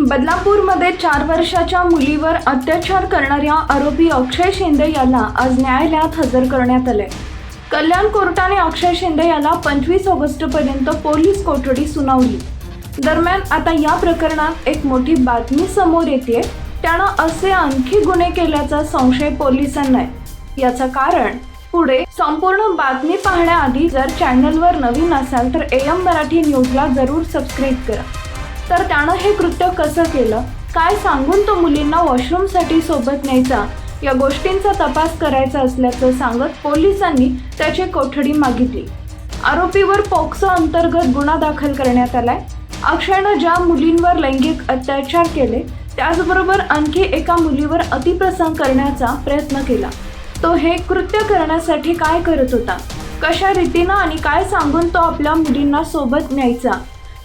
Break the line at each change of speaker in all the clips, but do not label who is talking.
बदलापूरमध्ये चार वर्षाच्या मुलीवर अत्याचार करणाऱ्या आरोपी अक्षय शिंदे याला आज न्यायालयात हजर करण्यात आले. कल्याण कोर्टाने अक्षय शिंदे याला पंचवीस ऑगस्टपर्यंत पोलीस कोठडी सुनावली. दरम्यान आता या प्रकरणात एक मोठी बातमी समोर येते त्यानं असे आणखी गुन्हे केल्याचा संशय पोलिसांना आहे. याचं कारण पुढे संपूर्ण बातमी पाहण्याआधी जर चॅनलवर नवीन असाल तर एम मराठी न्यूजला जरूर सबस्क्राईब करा. तर त्यानं हे कृत्य कसं केलं? काय सांगून तो मुलींना वॉशरूमसाठी सोबत न्यायचा? या गोष्टींचा तपास करायचा असल्याचं सांगत पोलिसांनी त्याची कोठडी मागितली. आरोपीवर पोक्सो अंतर्गत गुन्हा दाखल करण्यात आलाय. अक्षयनं ज्या मुलींवर लैंगिक अत्याचार केले त्याचबरोबर आणखी एका मुलीवर अतिप्रसंग करण्याचा प्रयत्न केला. तो हे कृत्य करण्यासाठी काय करत होता? कशा रीतीनं आणि काय सांगून तो आपल्या मुलींना सोबत न्यायचा?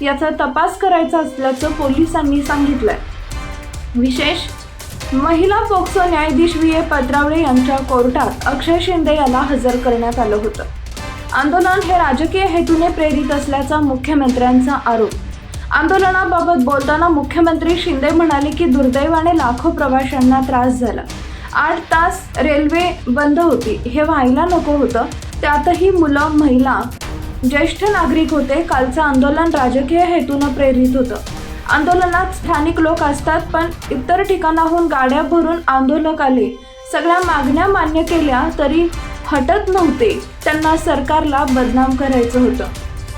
याचा तपास करायचा असल्याचं पोलिसांनी सांगितलंय. विशेष महिला पोक्सो न्यायाधीश व्ही. ए. पत्रावळे यांच्या कोर्टात अक्षय शिंदे याला हजर करण्यात आलं होतं. आंदोलन हे राजकीय हेतूने प्रेरित असल्याचा मुख्यमंत्र्यांचा आरोप. आंदोलनाबाबत बोलताना मुख्यमंत्री शिंदे म्हणाले की दुर्दैवाने लाखो प्रवाशांना त्रास झाला. आठ तास रेल्वे बंद होती. हे व्हायला नको होतं. त्यातही मुलं महिला ज्येष्ठ नागरिक होते. कालचं आंदोलन राजकीय हेतूनं प्रेरित होतं. आंदोलनात स्थानिक लोक असतात पण इतर ठिकाणाहून गाड्या भरून आंदोलक आले. सगळ्या मागण्या मान्य केल्या तरी हटत नव्हते. त्यांना सरकारला बदनाम करायचं होतं.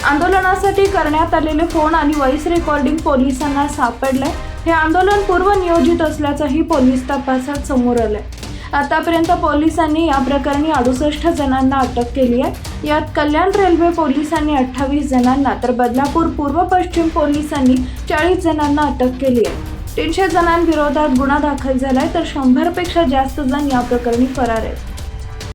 आंदोलनासाठी करण्यात आलेले फोन आणि व्हॉइस रेकॉर्डिंग पोलिसांना सापडले हे आंदोलन पूर्वनियोजित असल्याचंही पोलीस तपासात समोर आलंय. आतापर्यंत पोलिसांनी या प्रकरणी अडुसष्ट जणांना अटक केली आहे. यात कल्याण रेल्वे पोलिसांनी अठ्ठावीस जणांना तर बदलापूर पूर्व पश्चिम पोलिसांनी चाळीस जणांना अटक केली आहे. तीनशे जणांविरोधात गुन्हा दाखल झालाय तर शंभरपेक्षा जास्त जण या प्रकरणी फरार आहेत.